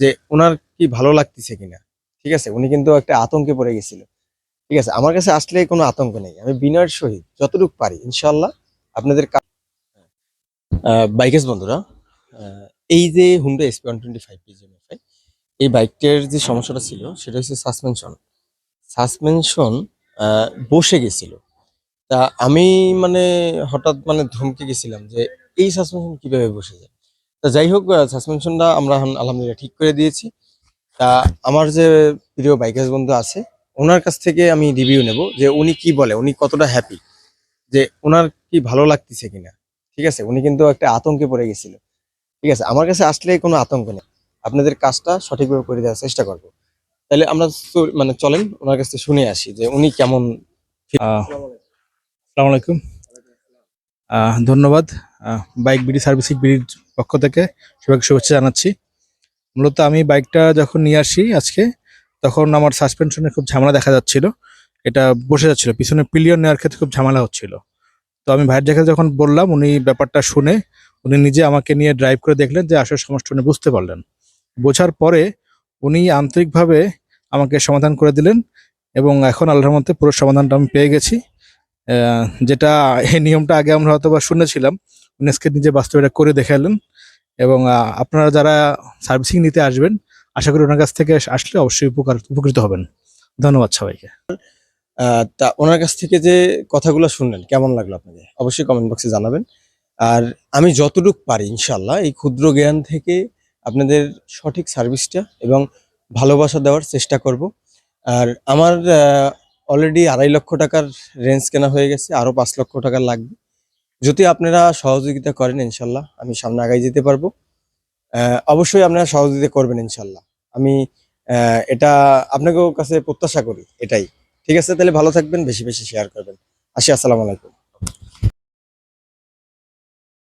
যে ওনার কি ভালো লাগতেছে কিনা, ঠিক আছে? উনি কিন্তু একটা আতঙ্কে পড়ে গেছিল। ঠিক আছে? আমার কাছে আসলে কোনো আতঙ্ক নেই। আমি বিনয়ের সহিত যতটুকু পারি ইনশাল্লাহ আপনাদের বাইকেস বন্ধুরা এই যে Honda SP one twenty five PGMFI এই বাইকটার যে সমস্যাটা ছিল, সেটা হচ্ছে সাসপেনশন সাসপেনশন বসে গেছিল। তা আমি মানে হঠাৎ মানে ধমকে গেছিলাম যে, এই সাসপেনশন কীভাবে বসে যায়? তা যাই হোক সাসপেনশনটা আমরা এখন আলহামদুলিল্লাহ ঠিক করে দিয়েছি। তা আমার যে প্রিয় বাইকার্স বন্ধু আছে ওনার কাছ থেকে আমি রিভিউ নেব যে উনি কি বলে উনি কতটা হ্যাপি যে ওনার কি ভালো লাগতেছে কিনা। ঠিক আছে? উনি কিন্তু একটা আতঙ্কে পড়ে গেছিল। ঠিক আছে? আমার কাছে আসলে কোনো আতঙ্ক নেই। আপনাদের কাজটা সঠিকভাবে করে দেওয়ার চেষ্টা করব। তাহলে আমরা মানে চলেন ওনার কাছ থেকে শুনে আসি যে উনি কেমন আসসালামু আলাইকুম। ধন্যবাদ। বাইক বিডি সার্ভিসিং বিডির পক্ষ থেকে সবাইকে শুভেচ্ছা জানাচ্ছি। মূলত আমি বাইকটা যখন নিয়ে আসি আজকে, তখন আমার সাসপেনশনে খুব ঝামেলা দেখা যাচ্ছিল। এটা বসে যাচ্ছিল, পিছনে পিলিয়ন নেওয়ার ক্ষেত্রে খুব ঝামেলা হচ্ছিল। তো আমি ভাইয়ের জায়গায় যখন বললাম, উনি ব্যাপারটা শুনে, উনি নিজে আমাকে নিয়ে ড্রাইভ করে দেখলেন যে আসলে সমস্যা উনি বুঝতে পারলেন। বোঝার পরে উনি আন্তরিকভাবে আমাকে সমাধান করে দিলেন এবং এখন আল্লাহর মধ্যে পুরো সমাধানটা আমি পেয়ে গেছি। যেটা এই নিয়মটা আগে আমরা হয়তো বা শুনেছিলাম উনি নিজে বাস্তবে এটা করে দেখালেন এবং আপনারা যারা সার্ভিসিং নিতে আসবেন, আশা করি ওনার কাছ থেকে আসলে অবশ্যই উপকার, উপকৃত হবেন। ধন্যবাদ সবাইকে। তা ওনার কাছ থেকে যে কথাগুলো শুনলেন, কেমন লাগল আপনাদের? অবশ্যই কমেন্ট বক্সে জানাবেন। আর আমি যতটুকু পারি ইনশাল্লাহ এই ক্ষুদ্র জ্ঞান থেকে আপনাদের সঠিক সার্ভিসটা এবং ভালোবাসা দেওয়ার চেষ্টা করব। আর আমার অলরেডি আড়াই লক্ষ টাকার রেঞ্জ কেনা হয়ে গেছে আরও পাঁচ লক্ষ টাকা লাগবে। যদি আপনারা সহযোগিতা করেন ইনশাল্লাহ, আমি সামনে আগাই যেতে পারব। অবশ্যই আপনারা সহযোগিতা করবেন ইনশাল্লাহ। আমি এটা আপনাকেও কাছে প্রত্যাশা করি, এটাই। ঠিক আছে? তাহলে ভালো থাকবেন, বেশি বেশি শেয়ার করবেন। আসি, আসসালামু আলাইকুম।